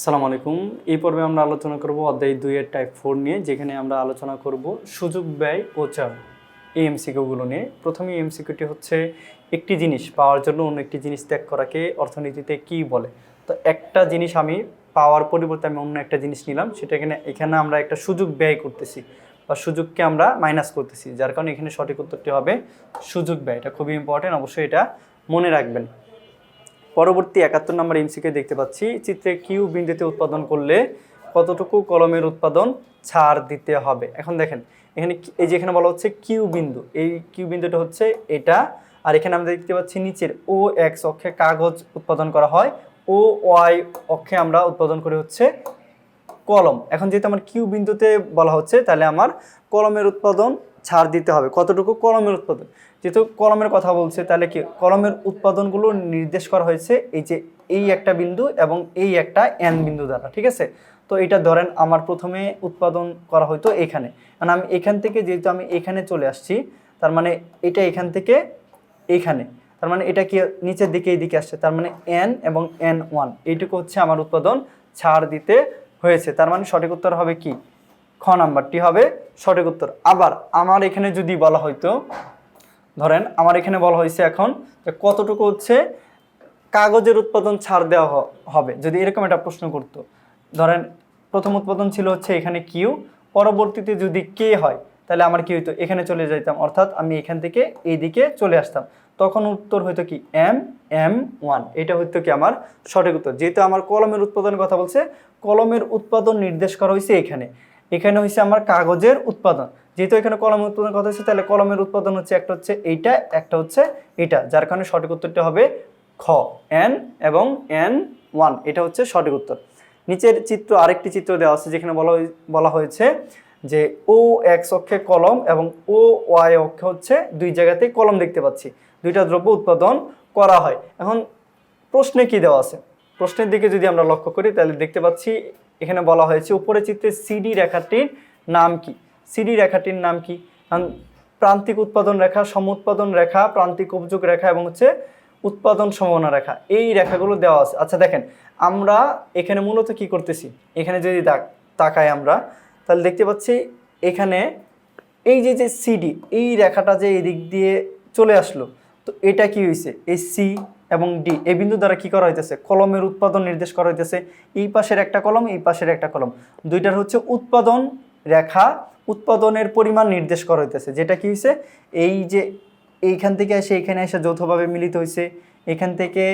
সালাম আলাইকুম। এই পর্বে আমরা আলোচনা করব অধ্যায় দুইয়ের টাইপ ফোর নিয়ে, যেখানে আমরা আলোচনা করব সুযোগ ব্যয় ও চাপ এই এমসিকিউগুলো নিয়ে। প্রথমে এমসিকিউটি হচ্ছে একটি জিনিস, পাওয়ার জন্য অন্য একটি জিনিস ত্যাগ করাকে অর্থনীতিতে কি বলে? তো একটা জিনিস আমি পাওয়ার পরিবর্তে আমি অন্য একটা জিনিস নিলাম, সেটা এখানে এখানে আমরা একটা সুযোগ ব্যয় করতেছি বা সুযোগকে আমরা মাইনাস করতেছি, যার কারণে এখানে সঠিক উত্তরটি হবে সুযোগ ব্যয়। এটা খুবই ইম্পর্টেন্ট অবশ্যই এটা মনে রাখবেন। পরবর্তী একাত্তর নম্বর এমসিকে দেখতে পাচ্ছি। চিত্রে কিউ বিন্দুতে উৎপাদন করলে কতটুকু কলমের উৎপাদন ছাড় দিতে হবে? এখন দেখেন, এখানে এই যে এখানে বলা হচ্ছে কিউ বিন্দু। এই কিউ বিন্দুটা হচ্ছে এটা। আর এখানে আমরা দেখতে পাচ্ছি নিচের ও এক্স অক্ষে কাগজ উৎপাদন করা হয়। ও ওয়াই অক্ষে আমরা উৎপাদন করে হচ্ছে কলম। এখন যেহেতু আমার কিউ বিন্দুতে বলা হচ্ছে, তাহলে আমার কলমের উৎপাদন ছাড় দিতে হবে। কতটুকু কলমের উৎপাদন? যেহেতু কলমের কথা বলছে, তাহলে কি কলমের উৎপাদনগুলো নির্দেশ করা হয়েছে এই যে এই একটা বিন্দু এবং এই একটা এন বিন্দু দ্বারা, ঠিক আছে? তো এটা ধরেন আমার প্রথমে উৎপাদন করা হয়তো এখানে। কারণ আমি এখান থেকে যেহেতু আমি এখানে চলে আসছি, তার মানে এটা এখান থেকে এইখানে তার মানে এটা কি নিচের দিকে, এই দিকে আসছে। তার মানে এন এবং এন ওয়ান এইটুকু হচ্ছে আমার উৎপাদন ছাড় দিতে হয়েছে। তার মানে সঠিক উত্তর হবে কি? খ নাম্বারটি হবে সঠিক উত্তর। আবার আমার এখানে যদি বলা হয়তো ধরেন আমার এখানে বলা হয়েছে এখন যে কতটুকু হচ্ছে কাগজের উৎপাদন ছাড় দেওয়া হবে। যদি এরকম একটা প্রশ্ন করতো, ধরেন প্রথম উৎপাদন ছিল হচ্ছে এখানে কিউ পরবর্তীতে যদি কে হয়, তাহলে আমার কি হইতো? এখানে চলে যাইতাম, অর্থাৎ আমি এখান থেকে এইদিকে চলে আসতাম। তখন উত্তর হইতো কি? এম এম ওয়ান এটা হইতো কি আমার সঠিক উত্তর। যেহেতু আমার কলমের উৎপাদনের কথা বলছে, কলমের উৎপাদন নির্দেশ করা হয়েছে এখানে। এখানে হয়েছে আমার কাগজের উৎপাদন। যেহেতু এখানে কলমের উৎপাদনের কথা হচ্ছে তাহলে কলমের উৎপাদন হচ্ছে একটা হচ্ছে এইটা, একটা হচ্ছে এটা যার কারণে সঠিক উত্তরটা হবে খ এন এবং এন ওয়ান এটা হচ্ছে সঠিক উত্তর। নিচের চিত্র, আরেকটি চিত্র দেওয়া আছে যেখানে বলা বলা হয়েছে যে ও এক্স অক্ষে কলম এবং ও ওয়াই অক্ষে হচ্ছে দুই জায়গাতেই কলম দেখতে পাচ্ছি। দুইটা দ্রব্য উৎপাদন করা হয়। এখন প্রশ্নে কি দেওয়া আছে? প্রশ্নের দিকে যদি আমরা লক্ষ্য করি, তাহলে দেখতে পাচ্ছি এখানে বলা হয়েছে উপরে চিত্রে সিডি রেখাটির নাম কি? সিডি রেখাটির নাম কি? প্রান্তিক উৎপাদন রেখা সম উৎপাদন রেখা, প্রান্তিক উপযোগ রেখা এবং হচ্ছে উৎপাদন সম্ভাবনা রেখা, এই রেখাগুলো দেওয়া আছে। আচ্ছা দেখেন, আমরা এখানে মূলত কি করতেছি? এখানে যদি তাকাই আমরা, তাহলে দেখতে পাচ্ছি এখানে এই যে যে সিডি, এই রেখাটা যে এদিক দিয়ে চলে আসলো তো এটা কি হয়েছে এই সি এবং ডি এই বিন্দু দ্বারা কি করা হইতেছে? কলমের উৎপাদন নির্দেশ করা হইতেছে। এই পাশের একটা কলম, এই পাশের একটা কলম। দুইটার হচ্ছে উৎপাদন রেখা, উৎপাদনের পরিমাণ নির্দেশ করা হইতেছে। যেটা কি হয়েছে এই যে এইখান থেকে এসে এখানে এসে যৌথভাবে মিলিত হয়েছে এখান থেকে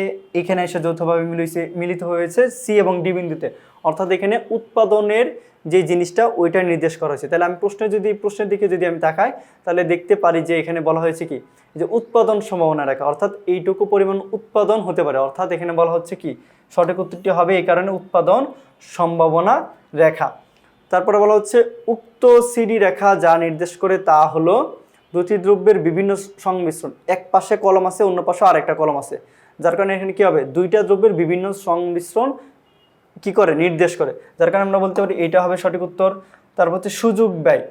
এখানে এসে যৌথভাবে মিলিয়েছে মিলিত হয়েছে সি এবং ডি বিন্দুতে। অর্থাৎ এখানে উৎপাদনের যে জিনিসটা ওইটা নির্দেশ করা হয়েছে। তাহলে আমি প্রশ্নে যদি, প্রশ্নের দিকে যদি আমি তাকাই, তাহলে দেখতে পারি যে এখানে বলা হয়েছে কি? যে উৎপাদন সম্ভাবনা রেখা, অর্থাৎ এইটুকু পরিমাণ উৎপাদন হতে পারে। অর্থাৎ এখানে বলা হচ্ছে কি? সঠিক উত্তরটি হবে এই কারণে উৎপাদন সম্ভাবনা রেখা। তারপরে বলা হচ্ছে উক্ত সিডি রেখা যা নির্দেশ করে তা হলো দুটি দ্রব্যের বিভিন্ন সংমিশ্রণ। এক পাশে কলম আছে, অন্য পাশে আরেকটা কলম আছে। যার কারণে এখানে কী হবে? দুইটা দ্রব্যের বিভিন্ন সংমিশ্রণ কি করে? নির্দেশ করে। যার কারণে আমরা বলতে পারি এটা হবে সঠিক উত্তর। তারপর হচ্ছে সুযোগ ব্যয়।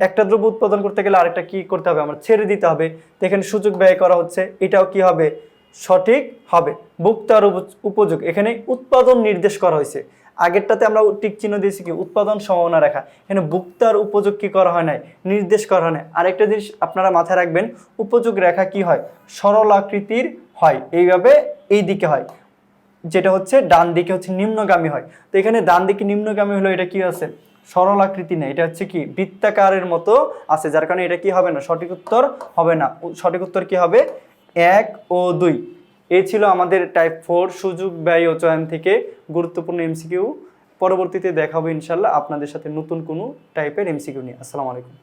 একটা দ্রব্য উৎপাদন করতে গেলে আরেকটা কি করতে হবে? আমার ছেড়ে দিতে হবে। তো এখানে সুযোগ ব্যয় করা হচ্ছে। এটাও কি হবে? সঠিক হবে। ভোক্তার উপ- উপযোগ। এখানে উৎপাদন নির্দেশ করা হয়েছে। আগেরটাতে আমরা টিক চিহ্ন দিয়েছি কি? উৎপাদন সম্ভাবনা রাখা। এখানে ভোক্তার উপযোগ কি করা হয় নাই? নির্দেশ করা হয় নাই। আরেকটা জিনিস আপনারা মাথায় রাখবেন, উপযোগ রেখা কি হয়? সরল আকৃতির হয়। এইভাবে এই দিকে হয়। যেটা হচ্ছে ডান দিকে হচ্ছে নিম্নগামী হয়। তো এখানে ডান দিকে নিম্নগামী হলো এটা কি আছে? সরল আকৃতি না এটা হচ্ছে কি? বৃত্তাকারের মতো আছে, যার কারণে এটা কি হবে না? সঠিক উত্তর হবে না। সঠিক উত্তর কি হবে? এক ও দুই। এই ছিল আমাদের টাইপ ফোর সুযোগ ব্যয় ও চয়ন থেকে গুরুত্বপূর্ণ এমসিকিউ পরবর্তীতে দেখাবো ইনশাল্লাহ আপনাদের সাথে নতুন কোনো টাইপের এমসিকিউ নিয়ে। আসসালামু আলাইকুম।